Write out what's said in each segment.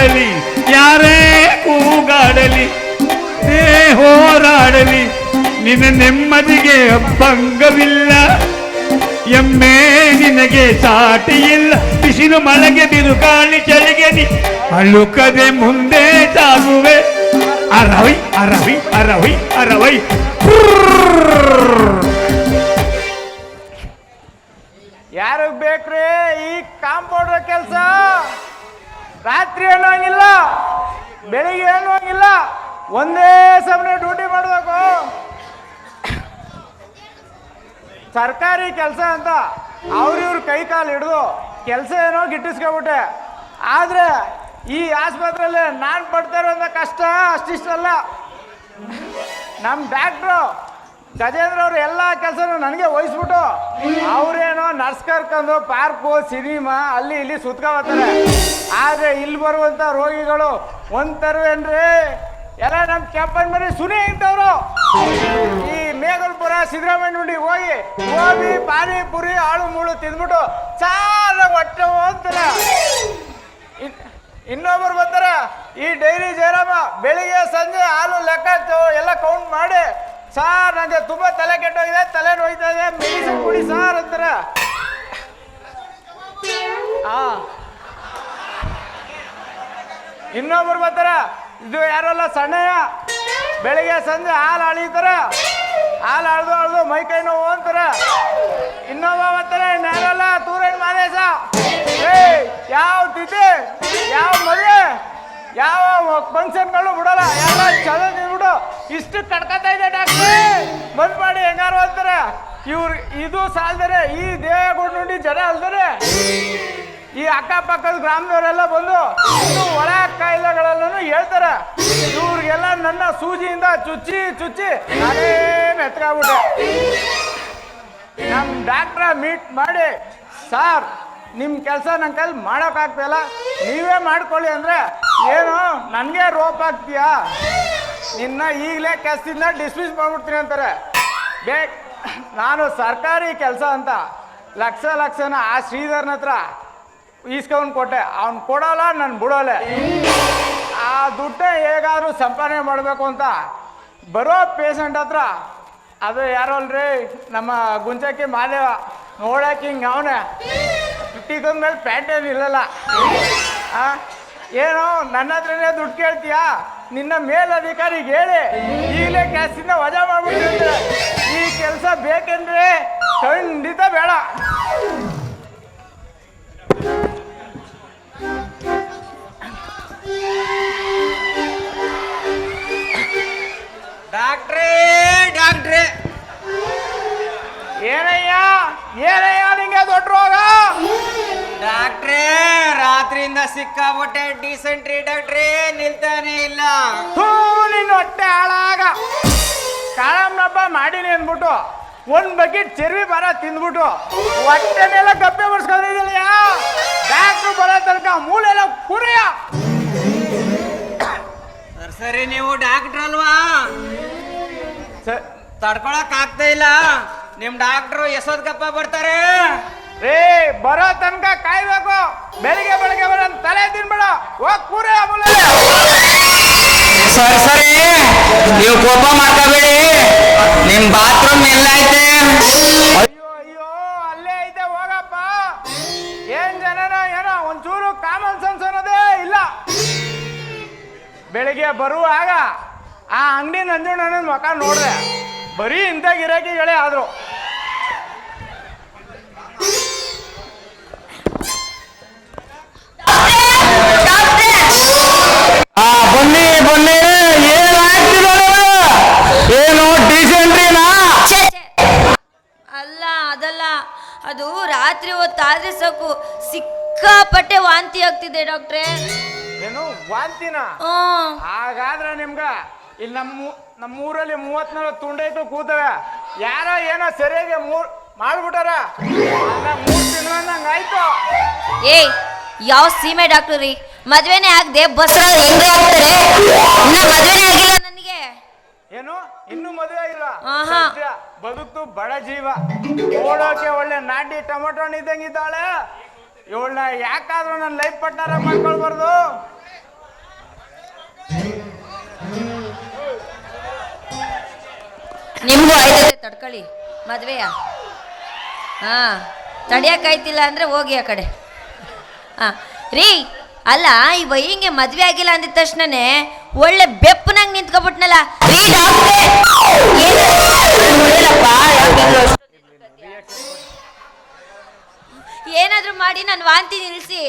ಮಾಡಲಿ ಯಾರೇ ಕೂಗಾಡಲಿ, ಏ ಹೋರಾಡಲಿ, ನಿನ್ನ ನೆಮ್ಮದಿಗೆ ಭಂಗವಿಲ್ಲ, ಎಮ್ಮೆ ನಿನಗೆ ಸಾಟಿ ಇಲ್ಲ ಬಿಸಿಲು ಮಳೆಗೆ ಬಿರುಗಾಳಿ ಚಳಿಗೆ ನೀ ಅಳುಕದೆ ಮುಂದೆ ಸಾಗುವೆ. ಅರವೈ ಅರವೈ ಅರವೈ ಅರವೈ. ಯಾರಿಗ್ ಬೇಕ್ರಿ ಈ ಕಾಂಪೌಂಡರ್ ಕೆಲಸ? ರಾತ್ರಿ ಅನ್ನೋಂಗಿಲ್ಲ ಬೆಳಿಗ್ಗೆ ಅನ್ನೋಂಗಿಲ್ಲ ಒಂದೇ ಸಮನೆ ಡ್ಯೂಟಿ ಮಾಡಬೇಕು. ಸರ್ಕಾರಿ ಕೆಲಸ ಅಂತ ಅವ್ರಿವ್ರ ಕೈ ಕಾಲು ಹಿಡಿದು ಕೆಲಸ ಏನೋ ಗಿಟ್ಟಿಸ್ಕೊಬಿಟ್ಟೆ. ಆದ್ರೆ ಈ ಆಸ್ಪತ್ರೆಯಲ್ಲಿ ನಾನು ಪಡ್ತಾ ಇರೋಂಥ ಕಷ್ಟ ಅಷ್ಟಿಷ್ಟಲ್ಲ. ನಮ್ಮ ಡಾಕ್ಟ್ರು ಗಜೇಂದ್ರ ಅವರು ಎಲ್ಲ ಕೆಲಸನೂ ನನಗೆ ವಹಿಸ್ಬಿಟ್ಟು ಅವರೇನೋ ನರ್ಸ್ ಕರ್ಕೊಂಡು ಪಾರ್ಕು, ಸಿನಿಮಾ, ಅಲ್ಲಿ ಇಲ್ಲಿ ಸುತ್ಕೋತಾರೆ ಆದರೆ ಇಲ್ಲಿ ಬರುವಂಥ ರೋಗಿಗಳು ಒಂಥರವೇನ್ರಿ ಎಲ್ಲ ನಮ್ಮ ಕೆಂಪನ್ ಮರಿ ಸುನಿ ಇಂಥವ್ರು. ಈ ಮೇಘಲ್ಪುರ ಸಿದ್ದರಾಮಯ್ಯ ನೋಡಿ ಹೋಗಿ ಗೋಬಿ, ಪಾನಿಪುರಿ, ಆಳು ಮೂಳು ತಿಂದ್ಬಿಟ್ಟು ಚಾಲ ಹೊಟ್ಟೆ ಅಂತಾರೆ ಇನ್ನೊಬ್ಬರು ಬರ್ತಾರೆ ಈ ಡೈರಿ ಜಯರಾಮ, ಬೆಳಿಗ್ಗೆ ಸಂಜೆ ಹಾಲು ಲೆಕ್ಕ ಎಲ್ಲ ಕೌಂಟ್ ಮಾಡಿ ಸಾರ್ ನನಗೆ ತುಂಬಾ ತಲೆ ಕೆಟ್ಟೋಗಿದೆ, ತಲೆ ನೋಯ್ತಾ ಇದೆ, ಮೆಡಿಸಿನ್ ಕುಡಿ ಸಾರ್ ಅಂತಾರ. ಆ. ಇನ್ನೊಬ್ರು ಬರ್ತಾರ, ಇದು ಯಾರಲ್ಲ ಸಣ್ಣಯ್ಯ? ಬೆಳಿಗ್ಗೆ ಸಂಜೆ ಹಾಲು ಅಳಿತಾರ. ಹಾಲು ಅಳ್ದು ಅಳ್ದು ಮೈ ಕೈ ನೋವು ಅಂತಾರ. ಇನ್ನೊಬ್ಬ ಬರ್ತಾರೆ ಯಾರಲ್ಲ ತೂರೇನ್ ಮಾದೇಶ. ಏ ಯಾವ ತಿಥಿ, ಯಾವ ಮದುವೆ, ಯಾವ ಫಂಕ್ಷನ್ಗಳು ಬಿಡಲ್ಲ ಎಲ್ಲ ಚಲೋ ತಿಂದ್ಬಿಟ್ಟು ಇಷ್ಟು ಕಡ್ಕತಾ ಇದೆ ಡಾಕ್ಟ್ರಿ. ಬಂದ್ ಮಾಡಿ ಹೆಂಗಾರು ಅಂತಾರೆ. ಇವ್ರು ಇದು ಸಾಲ್ದರೆ, ಈ ದೇಹ ನುಂಡಿ ಜನ ಅಲ್ದರೆ. ಈ ಅಕ್ಕಪಕ್ಕದ ಗ್ರಾಮದವರೆಲ್ಲ ಬಂದು ಒಳ ಕಾಯಿಲೆಗಳೆಲ್ಲೂ ಹೇಳ್ತಾರೆ. ಇವ್ರಿಗೆಲ್ಲ ನನ್ನ ಸೂಜಿಯಿಂದ ಚುಚ್ಚಿ ಚುಚ್ಚಿ ನಾನೇ ಮೆತ್ಕಾಗ್ಬಿಟ್ಟೆ ನಮ್ಮ ಡಾಕ್ಟ್ರ ಮೀಟ್ ಮಾಡಿ, ಸಾರ್ ನಿಮ್ಮ ಕೆಲಸ ನನ್ನ ಕೈಲಿ ಮಾಡೋಕ್ಕಾಗ್ತಾಯಿಲ್ಲ ನೀವೇ ಮಾಡ್ಕೊಳ್ಳಿ ಅಂದರೆ ಏನು ನನಗೆ ರೋಪ್ ಆಗ್ತೀಯಾ? ನಿನ್ನ ಈಗಲೇ ಕೆಲಸದಿಂದ ಡಿಸ್ಮಿಸ್ ಮಾಡ್ಬಿಡ್ತೀನಿ ಅಂತಾರೆ. ಬೇಕ್ ನಾನು ಸರ್ಕಾರಿ ಕೆಲಸ ಅಂತ ಲಕ್ಷ ಲಕ್ಷನ ಆ ಶ್ರೀಧರ್ನ ಹತ್ರ ಈಸ್ಕೊಂಡು ಕೊಟ್ಟೆ. ಅವ್ನು ಕೊಡೋಲ್ಲ, ನಾನು ಬಿಡೋಲ್ಲ. ಆ ದುಡ್ಡೇ ಹೇಗಾದರೂ ಸಂಪಾದನೆ ಮಾಡಬೇಕು ಅಂತ ಬರೋ ಪೇಷಂಟ್ ಹತ್ರ, ಅದು ಯಾರೋ ಅಲ್ರಿ ನಮ್ಮ ಗುಂಜಕ್ಕಿ ಮಾದೇವ. ನೋಡಕ್ಕೆ ಹಿಂಗೆ ಅವನೇ. ಮೇಲೆ ಪ್ಯಾಂಟ್ ಏನು ಇಲ್ಲಲ್ಲ? ಏನು ನನ್ನ ಹತ್ರನೇ ದುಡ್ಡು ಕೇಳ್ತೀಯಾ? ನಿನ್ನ ಮೇಲಧಿಕಾರಿಗೆ ಹೇಳಿ ಈಗಲೇ ಕ್ಯಾಸಿಂದ ವಜಾ ಮಾಡ್ಬಿಟ್ಟಿದ್ರೆ ಈ ಕೆಲಸ ಬೇಕೆಂದ್ರೆ ಖಂಡಿತ ಬೇಡ. ಸಿಕ್ಕಾಬಿಟ್ಟೆ ಡಿಸೆಂಟ್ರಿ ಡಾಕ್ಟ್ರೇ ನಿಲ್ತಾನೆ ಇಲ್ಲ. ಥೂ ನಿನ್ನ ಹೊಟ್ಟೆ ಹಾಳಾಗ. ಕಾಳಮ್ಮಬ್ಬ ಮಾಡೀನಿ ಅಂದ್ಬಿಟ್ಟು ಒಂದ್ ಬಕೆಟ್ ಚೆರ್ವಿ ಬರ ತಿಂದ್ಬಿಟ್ಟು ಹೊಟ್ಟೆನೆಲ್ಲ ಗಪ್ಪೆ ಬರ್ಸ್ಕೊಂಡಿದ್ದಿಲ್ಲ ಡಾಕ್ಟ್ರು ಬರೋ ತನಕ ಮೂಳೆಲ್ಲ ಕುರಿಯ ಸರ್ ಸರಿ ನೀವು ಡಾಕ್ಟ್ರ್ ಅಲ್ವಾ? ತಡ್ಕೊಳಕ್ ಆಗ್ತಾ ಇಲ್ಲ. ನಿಮ್ ಡಾಕ್ಟ್ರು ಎಷ್ಟೊತ್ಗಪ್ಪ ಬರ್ತಾರೆ. ರೇ ಬರೋ ತನಕ ಕಾಯ್ಬೇಕು. ಬೆಳಿಗ್ಗೆ ಬೆಳಿಗ್ಗೆ ಬರೋ ತಲೆ ತಿನ್ಬೇಡ. ಹೋಗ್ ಕೂರೆ ಸರಿ ಸರಿ. ನೀವು ಕೋಪ ಮಾಡ್ಕೋಬೇಡಿ. ನಿಮ್ ಬಾತ್ರೂಮ್ ಎಲ್ಲ ಐತೆ ಅಯ್ಯೋ ಅಯ್ಯೋ ಅಲ್ಲೇ ಐತೆ ಹೋಗಪ್ಪ. ಏನ್ ಜನನ ಏನೋ ಒಂಚೂರು ಕಾಮನ್ ಸೆನ್ಸ್ ಅನ್ನೋದೇ ಇಲ್ಲ. ಬೆಳಿಗ್ಗೆ ಬರುವಾಗ ಆ ಅಂಗಡಿ ನಂಜುಣ್ಣನ ಮಕ ನೋಡ್ದೆ. ಬರೀ ಇಂಥ ಗಿರಾಕಿಗಳೇ ಆದ್ರು. ಹೊತ್ತಾದ್ರೆ ಸಾಕು ಸಿಕ್ಕಾಪಟ್ಟೆ ವಾಂತಿ ಆಗ್ತಿದೆ ಡಾಕ್ಟ್ರೆ. ಏನು? ವಾಂತಿನ? ಹ್ಮ್ ಹಾಗಾದ್ರೆ ನಿಮ್ಗ ಇಲ್ಲಿ ನಮ್ಮ ನಮ್ಮ ಊರಲ್ಲಿ ಮೂವತ್ನಾಲ್ಕು ತುಂಡೈತು ಕೂತವೆ. ಯಾರೋ ಏನೋ ಸರಿಯಾಗಿ ಮೂರ್ ಮಾಡ್ಬಿಟ್ಟಾರ. ಅಲ್ಲ ಮೂರ್ ತಿಂಗಳಂದಂಗ ಆಯ್ತು. ಏಯ್ ಯಾವ ಸೀಮೆ ಡಾಕ್ಟ್ರಿ ಮದ್ವೆನೇ ಆಗದೆ ಬಸ್ರಲ್ಲಿ ಹೆಂಗೆ ಆಗ್ತಾರೆ ಇನ್ನ ಮದ್ವೆನೇ ಆಗಿಲ್ಲ ಏನು? ಇನ್ನು ಮದುವೆ ಇಲ್ಲ. ಆಹಾ. ಸದ್ಯ ಬದುಕು ಬಡ ಜೀವ. ಓಡೋಕೆ ಒಳ್ಳೆ ನಾಟಿ ಟೊಮೊಟೊ ಇದ್ದಂಗಿದ್ದಾಳೆ. ಇವಳನ್ನ ಯಾಕಾದ್ರೂ ನನ್ನ ಲೈಫ್ ಪಾರ್ಟ್ನರ್ ಮಾಡ್ಕೊಳ್ಬಾರ್ದು? ನಿಮಗೂ ಆಯ್ತದೆ ತಡ್ಕೊಳ್ಳಿ. ಮದ್ವೆಯ? ಹಾ. ತಡಿಯಕ್ಕಾಯ್ತಿಲ್ಲ ಅಂದ್ರೆ ಹೋಗಿ ಆ ಕಡೆ. ಹಾ. ರೀ ಅಲ್ಲ ಈ ವಯ್ಯಂಗೆ ಮದುವೆ ಆಗಿಲ್ಲ ಅಂದಿದ ತಕ್ಷಣನೇ ಒಳ್ಳೆ ಬೆಪ್ಪನಂಗ್ ನಿಂತ್ಕೊಬಿಟ್ನಲ್ಲ. ಏನಾದ್ರೂ ಮಾಡಿ ನಾನು ವಾಂತಿ ನಿಲ್ಸಿ.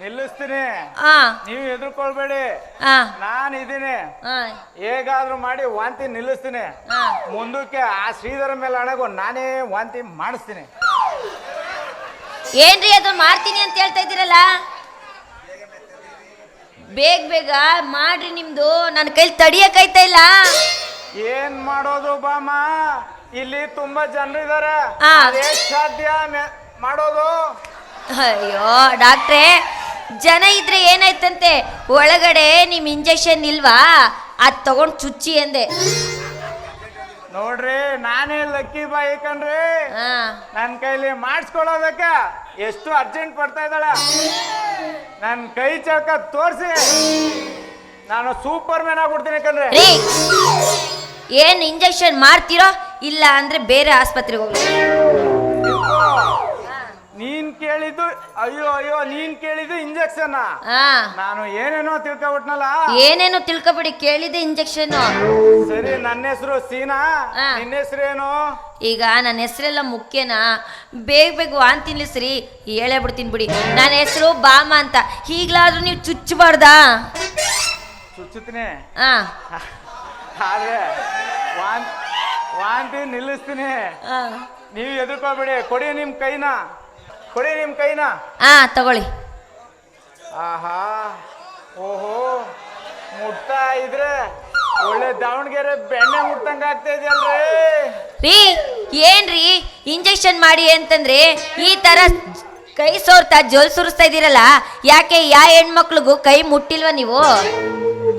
ನಿಲ್ಲಿಸ್ತೀನಿ. ಹಾ ನೀವು ಎದುರ್ಕೊಳ್ಬೇಡಿ ಹಾ ನಾನು ಇದೀನಿ. ಹಾ ಹೇಗಾದ್ರೂ ಮಾಡಿ ವಾಂತಿ ನಿಲ್ಲಿಸ್ತೀನಿ. ಹಾ ಮುಂದಕ್ಕೆ ಆ ಶ್ರೀಧರ ಮೇಲೆ ಅಣಗು ನಾನೇ ವಾಂತಿ ಮಾಡಿಸ್ತೀನಿ. ಏನ್ರಿ ಅದು ಮಾಡ್ತೀನಿ ಅಂತ ಹೇಳ್ತಾ ಇದ್ದೀರಲ್ಲ? ಬೇಗ ಬೇಗ ಮಾಡ್ರಿ ನಿಮ್ದು. ನನ್ನ ಕೈಲಿ ತಡಿಯಕೈತ ಇಲ್ಲ. ಏನ್ ಮಾಡೋದು ಬಾಮ? ಇಲ್ಲಿ ತುಂಬಾ ಜನರಿದ್ದಾರೆ ಆ. ಸಾಧ್ಯ ಮೆ- ಮಾಡೋದು. ಅಯ್ಯೋ ಡಾಕ್ಟ್ರೆ ಜನ ಇದ್ರೆ ಏನಾಯ್ತಂತೆ? ಒಳಗಡೆ ನಿಮ್ ಇಂಜೆಕ್ಷನ್ ಇಲ್ವಾ? ಅದ್ ತಗೊಂಡ್ ಚುಚ್ಚಿ ಅಂದೆ. ನೋಡ್ರಿ ನಾನೇ ಲಕ್ಕಿ ಬಾಯಿ ಕಣ್ರಿ. ಹಾ. ನನ್ನ ಕೈಲಿ ಮಾಡಿಸ್ಕೊಳ್ಳೋದಕ್ಕ ಎಷ್ಟು ಅರ್ಜೆಂಟ್ ಪಡ್ತಾ ಇದ್ದಾಳ. ನನ್ನ ಕೈ ಚಳಕ ತೋರಿಸಿ. ನಾನು ಸೂಪರ್ ಮ್ಯಾನ್ ಆಗ್ಬಿಡ್ತೀನಿ ಕಣ್ರಿ. ರೀ ಏನ್ ಇಂಜೆಕ್ಷನ್ ಮಾಡ್ತೀರೋ ಇಲ್ಲ ಅಂದ್ರೆ ಬೇರೆ ಆಸ್ಪತ್ರೆಗೆ ಹೋಗಿ ನೀನ್ ಕೇಳಿದ್ದು ಅಯ್ಯೋ ಅಯ್ಯೋ ನೀನ್ ಕೇಳಿದ್ದು ಇಂಜೆಕ್ಷನ್ ಹಾ ನಾನು ಏನೇನೋ ತಿಳ್ಕೊಬಿಟ್ನಲ್ಲ? ಏನೇನು ತಿಳ್ಕೊಬಿಡಿ ಕೇಳಿದೆ ಇಂಜೆಕ್ಷನ್ ಸರಿ ನನ್ನ ಹೆಸರು ಸೀನಾ. ನಿನ್ನ ನಿನ್ನ ಹೆಸರೇನು ಈಗ ನನ್ನ ಹೆಸರೆಲ್ಲ ಮುಖ್ಯನಾ. ಬೇಗ ಬೇಗ ವಾಂತಿ ಸರಿ ಹೇಳೇ ಬಿಡ್ತೀನಿ ಬಿಡಿ. ನನ್ನ ಹೆಸರು ಬಾಮ ಅಂತ. ಈಗ್ಲಾದ್ರೂ ನೀವು ಚುಚ್ಚಬಾರ್ದಾ? ಚುಚ್ಚುತ್ತೀನಿ. ಹಾ ಆದ್ರೆ ವಾಂತಿ ವಾಂತಿ ನಿಲ್ಲಿಸ್ತೀನಿ. ಹಾ ನೀವು ಎದುರ್ಕೋಬೇಡಿ ಕೊಡಿ ನಿಮ್ ಕೈನ. ಕೊಡಿ ನಿಮ್ಮ ಕೈನ. ಹಾ ತಗೊಳ್ಳಿ. ಆಹಾ ಓಹೋ ಮುಟ್ತಾ ಇದ್ರೆ ಒಳ್ಳೆ ದಾವಣಗೆರೆ ಬೆಣ್ಣೆ ಮುಟ್ಟಂಗ ಆಗ್ತಾ ಇದೆಯಲ್ರಿ. ರೀ ಏನ್ರಿ ಇಂಜೆಕ್ಷನ್ ಮಾಡಿ ಅಂತಂದ್ರೆ ಈ ತರ ಕೈ ಸೋರ್ತಾ ಜೋಲ್ ಸುರಿಸ್ತಾ ಇದೀರಲ್ಲ ಯಾಕೆ ಯಾ ಹೆಣ್ಮಕ್ಳಿಗೂ ಕೈ ಮುಟ್ಟಿಲ್ವಾ ನೀವು?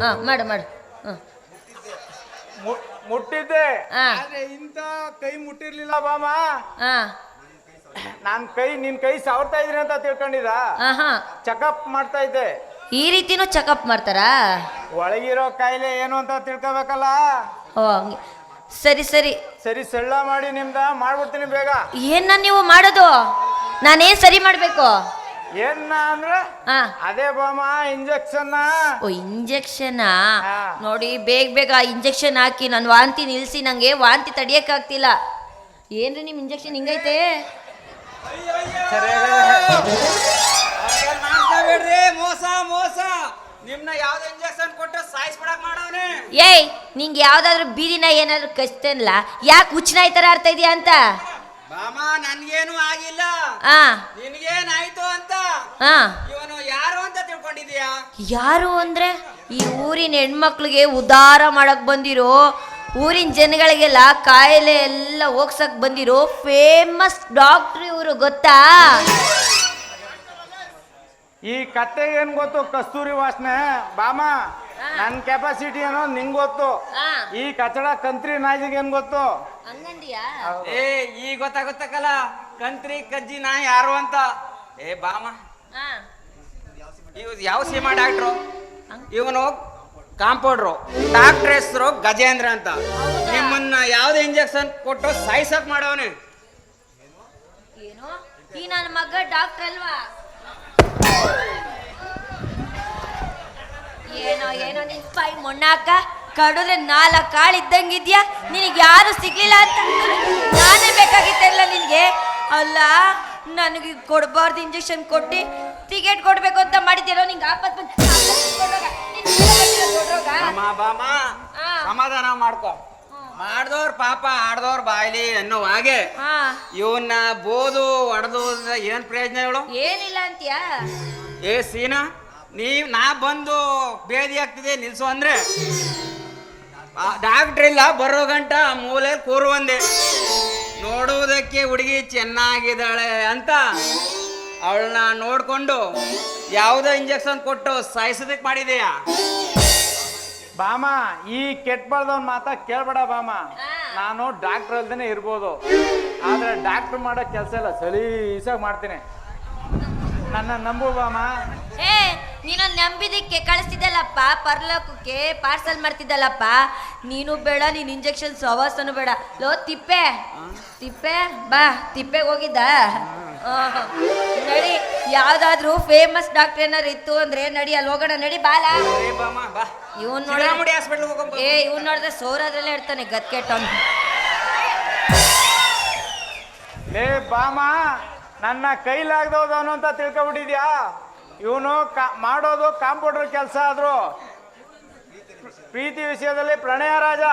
ಹಾ ಮಾಡು ಮಾಡು. ಹ್ಮ್. ಮುಟ್ಟಿದ್ದೆ. ಇಂತ ಆದ್ರೆ ಇಂಥ ಕೈ ಮುಟ್ಟಿರ್ಲಿಲ್ಲ ಬಾಮಾ ಹಾ ನಾನ್ ಕೈ ನಿನ್ ಕೈ ಸಾವ್ತಾ ಇದ್ರಿ ಅಂತ ತಿಳ್ಕೊಂಡಿದ ಆಹಾ. ಚೆಕಪ್ ಮಾಡ್ತಾ ಇದ್ದೆ. ಈ ರೀತಿನೂ ಚೆಕಪ್ ಮಾಡ್ತಾರಾ? ಒಳಗಿರೋ ಕಾಯಿಲೆ ಏನು ಅಂತ ತಿಳ್ಕೊಬೇಕಲ್ಲ? ಓ ಹಂಗೆ. ಸರಿ ಸರಿ. ಸರಿ ಸೆಳ್ಳ ಮಾಡಿ ನಿಮ್ದ ಮಾಡ್ಬಿಡ್ತೀನಿ ಬೇಗ. ಏನ ನೀವು ಮಾಡೋದು? ನಾನೇನ್ ಸರಿ ಮಾಡ್ಬೇಕು? ಏನ್ನ ಅಂದ್ರೆ ಹಾ ಅದೇ ಬಾಮ ಇಂಜೆಕ್ಷನ್ ಓ ಇಂಜೆಕ್ಷನಾ ಹಾ. ನೋಡಿ ಬೇಗ ಬೇಗ ಇಂಜೆಕ್ಷನ್ ಹಾಕಿ ನಾನು ವಾಂತಿ ನಿಲ್ಸಿ ನಂಗೆ ವಾಂತಿ ತಡಿಯಕ್ಕಾಗ್ತಿಲ್ಲ. ಏನ್ರಿ ನಿಮ್ ಇಂಜೆಕ್ಷನ್ ಹಿಂಗೈತೆ? ಮೋಸ ಮೋಸ. ನಿಮ್ನ ಯಾವ್ದು ಇಂಜೆಕ್ಷನ್ ಕೊಟ್ಟು ಸಾಯಿಸ್ಬಿಡಕ್ ಮಾಡವ್ನೆ ಏಯ್ ನಿಂಗೆ ಯಾವ್ದಾದ್ರು ಬೀದಿನ ಏನಾದ್ರು ಕಚ್ತೇನಲ್ಲ ಯಾಕೆ ಹುಚ್ಚನಾಯ್ ತರ ಆಡ್ತಾ ಇದೀಯ ಅಂತ? ಬಾಮ ನನ್ಗೇನು ಆಗಿಲ್ಲ. ಹಾ ನಿನ್ಗೇನಾಯ್ತು ಅಂತ? ಇವನು ಯಾರು ಅಂತ ತಿಳ್ಕೊಂಡಿದ್ಯಾ ಯಾರು ಅಂದ್ರೆ ಈ ಊರಿನ ಹೆಣ್ಮಕ್ಳಿಗೆ ಉದ್ಧಾರ ಮಾಡಕ್ ಬಂದಿರೋ ಊರಿನ ಜನಗಳಿಗೆಲ್ಲ ಕಾಯಿಲೆ ಎಲ್ಲ ಹೋಗ್ಸಕ್ ಬಂದಿರೋ ಫೇಮಸ್ ಡಾಕ್ಟ್ರ್ ಇವರು ಗೊತ್ತಾ? ಈ ಕತ್ತೆ ಏನ್ ಗೊತ್ತು? ಕಸ್ತೂರಿ ವಾಸನೆ. ಬಾಮ ನನ್ ಕೆಪಾಸಿಟಿ ಏನೋ ನಿಂಗ್ ಗೊತ್ತು. ಈ ಕಚಡ ಕಂತ್ರಿ ನಾಯಿಗೆ ಏನ್ ಗೊತ್ತು? ಏ ಈ ಗೊತ್ತಾಗುತ್ತಕ್ಕಲ್ಲ. ಕಂತ್ರಿ ಕಜ್ಜಿ ನಾಯಿ ಯಾರು ಅಂತ? ಏ ಬಾಮ. ಇವ್ ಯಾವ ಸಿನಿಮಾ ಡಾಕ್ಟ್ರು? ಇವನು ಕಾಂಪೌಂಡ್ರು. ಡಾಕ್ಟರ್ ಹೆಸರು ಗಜೇಂದ್ರ ಅಂತ. ನಿಮ್ಮನ್ನ ಯಾವ್ದು ಇಂಜೆಕ್ಷನ್ ಕೊಟ್ಟು ಸಾಯಿಸಕ್ ಮಾಡವನೆ? ಏನು? ಈ ನನ್ನ ಮಗ ಡಾಕ್ಟರ್ ಅಲ್ವಾ? ಏನೋ ಏನೋ ನಿನ್ ಪೈ ಮೊಣ್ಣಾಕ? ಕಡಿದ್ರೆ ನಾಲ್ಕು ಕಾಳು ಇದ್ದಂಗಿದ್ಯಾ? ನಿನಗೆ ಯಾರು ಸಿಗ್ಲಿಲ್ಲ ಅಂತ? ನಾನೇ ಬೇಕಾಗಿತ್ತಲ್ಲ ನಿನಗೆ? ಅಲ್ಲ ನನಗೆ ಕೊಡಬಾರ್ದು ಇಂಜೆಕ್ಷನ್ ಕೊಟ್ಟು ಟಿಕೆಟ್ ಕೊಡ್ಬೇಕು ಅಂತ ಮಾಡಿದ್ದೀರೋ ನಿಂಗೆ ಆಪತ್ ಬಂದ್. ಬಾಮ ಆ. ಸಮಾಧಾನ ಮಾಡ್ಕೊ. ಮಾಡ್ದವ್ರ ಪಾಪ ಆಡ್ದವ್ರ ಬಾಯ್ಲಿ ಅನ್ನೋ ಹಾಗೆ. ಹಾ. ಇವನ್ನ ಬೋದು ಹೊಡೆದು ಏನ್ ಪ್ರಯೋಜನ ಹೇಳು ಏನಿಲ್ಲ ಅಂತೀಯಾ? ಏ ಸೀನಾ ನೀವ್ ನಾ ಬಂದು ಬೇದಿ ಆಗ್ತಿದೆ ನಿಲ್ಸು ಅಂದ್ರೆ? ಡಾಕ್ಟ್ರ್ ಇಲ್ಲ ಬರೋ ಗಂಟ ಮೂಲೆ ಕೂರು ಒಂದೆ. ನೋಡುವುದಕ್ಕೆ ಹುಡುಗಿ ಚೆನ್ನಾಗಿದ್ದಾಳೆ ಅಂತ ಅವಳನ್ನ ನೋಡ್ಕೊಂಡು ಯಾವುದೋ ಇಂಜೆಕ್ಷನ್ ಕೊಟ್ಟು ಸಾಯಿಸೋದಕ್ಕೆ ಮಾಡಿದೆಯಾ? ಬಾಮ ಈ ಕೆಟ್ಬಾರ್ದವನ್ ಮಾತ ಕೇಳ್ಬೇಡ ಬಾಮ. ನಾನು ಡಾಕ್ಟರ್ ಅಲ್ದೇನೆ ಇರ್ಬೋದು. ಆದ್ರೆ ಡಾಕ್ಟರ್ ಮಾಡೋ ಕೆಲಸ ಎಲ್ಲ ಸಲೀಸಾಗಿ ಮಾಡ್ತೀನಿ. ನನ್ನ ನಂಬು ಬಾಮ. ಏ ನೀನು ನಂಬಿದಕ್ಕೆ ಕಳಿಸ್ತಿದ್ದಲ್ಲಪ್ಪ ಪರ್ಲೋಕಕ್ಕೆ ಪಾರ್ಸಲ್ ಮಾಡ್ತಿದ್ದಲ್ಲಪ್ಪ. ನೀನು ಬೇಡ ನೀನ್ ಇಂಜೆಕ್ಷನ್ ಸವಾಸನು ಬೇಡ. ಲೋ ತಿಪ್ಪೆ. ತಿಪ್ಪೆ ಬಾ ತಿಪ್ಪೆಗೆ ಹೋಗಿದ್ದ. ನಡಿ ಯಾವ್ದಾದ್ರು ಫೇಮಸ್ ಡಾಕ್ಟರ್ ಏನಾದ್ರು ಇತ್ತು ಅಂದ್ರೆ ನಡಿ ಅಲ್ಲಿ ಹೋಗೋಣ ನಡಿ ಬಾಲ. ಏ ಬಾಮ ಬಾ. ಇವನ್ ಶಿವರಾಮುಡಿ ನೋಡಿ ಹಾಸ್ಪಿಟ್ಲ್ ಹೋಗಮ್ಮ ಏ ಇವನ್ ನೋಡಿದ್ರೆ ಸೋರಾದ್ರಲ್ಲೇ ಇರ್ತಾನೆ ಗತ್ಕೆಟ್ಟ ಲೇ ಬಾಮ ನನ್ನ ಕೈಲಾಗ್ದವನು ಅಂತ ತಿಳ್ಕೊಬಿಟ್ಟಿದ್ಯಾ? ಇವನು ಕಾ ಮಾಡೋದು ಕಾಂಪೌಂಡರ್ ಕೆಲಸ ಆದ್ರು. ಪ್ರೀತಿ ವಿಷಯದಲ್ಲಿ ಪ್ರಣಯ ರಾಜ.